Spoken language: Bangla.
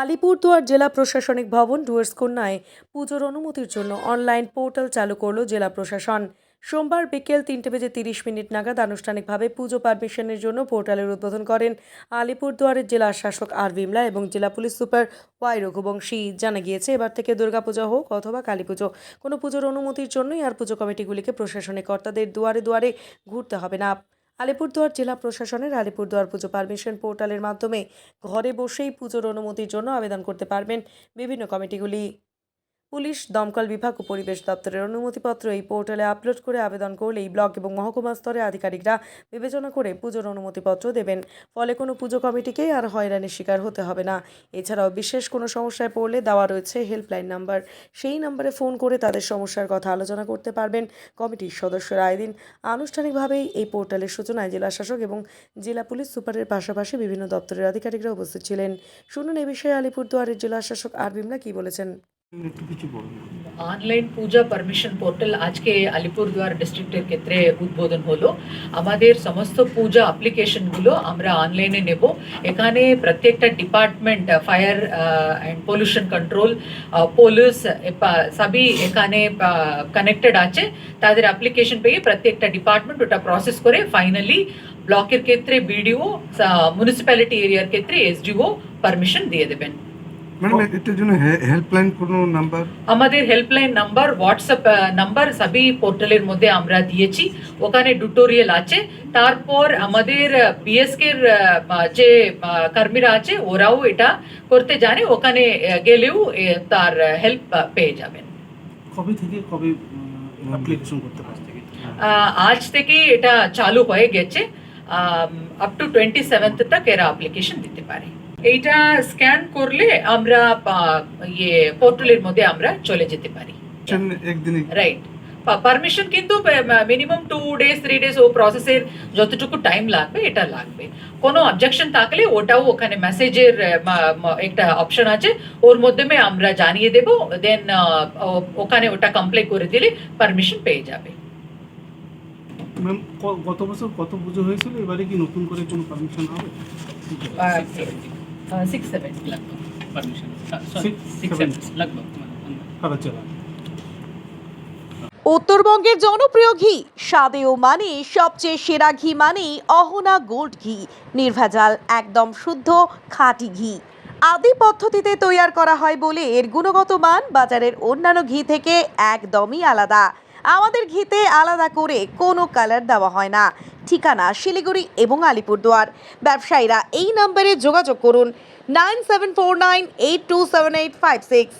আলিপুরদুয়ার জেলা প্রশাসনিক ভবন ডুয়ার্স কন্যায় পুজোর অনুমতির জন্য অনলাইন পোর্টাল চালু করল জেলা প্রশাসন। সোমবার বিকেল তিনটে বেজে তিরিশ মিনিট নাগাদ আনুষ্ঠানিকভাবে পুজো পারমিশনের জন্য পোর্টালের উদ্বোধন করেন আলিপুরদুয়ারের জেলা শাসক আর বিমলা এবং জেলা পুলিশ সুপার ওয়াই রঘুবংশী। জানা গিয়েছে, এবার থেকে দুর্গাপূজা হোক অথবা কালী পুজো কোনো পুজোর অনুমতির জন্যই আর পুজো কমিটিগুলিকে প্রশাসনিক কর্তাদের দুয়ারে দুয়ারে ঘুরতে হবে না। আলিপুরদুয়ার জেলা প্রশাসনের আলিপুরদুয়ার পুজো পারমিশন পোর্টালের মাধ্যমে ঘরে বসেই পুজোর অনুমতির জন্য আবেদন করতে পারবেন বিভিন্ন কমিটিগুলি। পুলিশ, দমকল বিভাগ ও পরিবেশ দপ্তরের অনুমতিপত্র এই পোর্টালে আপলোড করে আবেদন করলেই ব্লক এবং মহকুমা স্তরে আধিকারিকরা বিবেচনা করে পুজোর অনুমতিপত্র দেবেন। ফলে কোনো পুজো কমিটিকেই আর হয়রানির শিকার হতে হবে না। এছাড়াও বিশেষ কোনো সমস্যায় পড়লে দেওয়া রয়েছে হেল্পলাইন নাম্বার। সেই নম্বরে ফোন করে তাদের সমস্যার কথা আলোচনা করতে পারবেন কমিটির সদস্যরা। এদিন আনুষ্ঠানিকভাবেই এই পোর্টালের সূচনায় জেলা শাসক এবং জেলা পুলিশ সুপারের পাশাপাশি বিভিন্ন দপ্তরের আধিকারিকরা উপস্থিত ছিলেন। শুনুন এ বিষয়ে আলিপুরদুয়ারের জেলা শাসক আর বিমলা কী বলেছেন। অনলাইন পূজা পারমিশন পোর্টাল আজকে আলিপুরদুয়ার ডিস্ট্রিক্টের ক্ষেত্রে উদ্বোধন হলো। আমাদের সমস্ত পূজা অ্যাপ্লিকেশনগুলো আমরা অনলাইনে নেব। এখানে প্রত্যেকটা department fire and pollution control police সবই এখানে কানেক্টেড আছে। তাদের অ্যাপ্লিকেশন পেয়ে প্রত্যেকটা ডিপার্টমেন্ট ওটা প্রসেস করে ফাইনালি ব্লকের ক্ষেত্রে বিডিও মিউনিসিপ্যালিটি এরিয়ার ক্ষেত্রে এসডিও পারমিশন দিয়ে দেবেন। ম্যাডাম এটার জন্য হেল্পলাইন কোনো নাম্বার আমাদের হেল্পলাইন নাম্বার হোয়াটসঅ্যাপ নাম্বার সবই পোর্টালের মধ্যে আমরা দিয়েছি। ওখানে টুটোরিয়াল আছে। তারপর আমাদের বিএসকে যে কর্মীরা আছে ওরাও এটা করতে জানে। ওখানে গেলেও তার হেল্প পেয়ে যাবেন। কবে থেকে কবে অ্যাপ্লিকেশন করতে পারছে আজ থেকে এটা চালু হয়ে গেছে। আপ টু টোয়েন্টি সেভেন্থ তক এরা অ্যাপ্লিকেশন দিতে পারে। এইটা স্ক্যান করলে আমরা ইয়ে পোর্টালের মধ্যে আমরা চলে যেতে পারি। একদিনে? রাইট পারমিশন কিন্তু minimum two days three days ও প্রসেসের যতটুকু টাইম লাগবে এটা লাগবে। কোনো অবজেকশন থাকলে ওটাও ওখানে মেসেজের একটা অপশন আছে। ওর মাধ্যমে আমরা জানিয়ে দেব দেন ওখানে ওটা কমপ্লেন করে দিলে পারমিশন পেয়ে যাবে। ম্যাম গত বছর কত পুজো হয়েছিল? এবারে কি নতুন করে কোনো পারমিশন হবে? Uh, উত্তরবঙ্গের জনপ্রিয় ঘি স্বাদেও মানে সবচেয়ে সেরা ঘি মানে অহনা গোল্ড ঘি। নির্ভেজাল একদম শুদ্ধ খাঁটি ঘি। আদি পদ্ধতিতে তৈয়ার করা হয় বলে এর গুণগত মান বাজারের অন্যান্য ঘি থেকে একদমই আলাদা। আমাদের ঘিতে আলাদা করে কোনো কালার দেওয়া হয় না। ঠিকানা শিলিগুড়ি এবং আলিপুরদুয়ার। ব্যবসায়ীরা এই নম্বরে যোগাযোগ করুন nine seven four nine eight two seven eight five six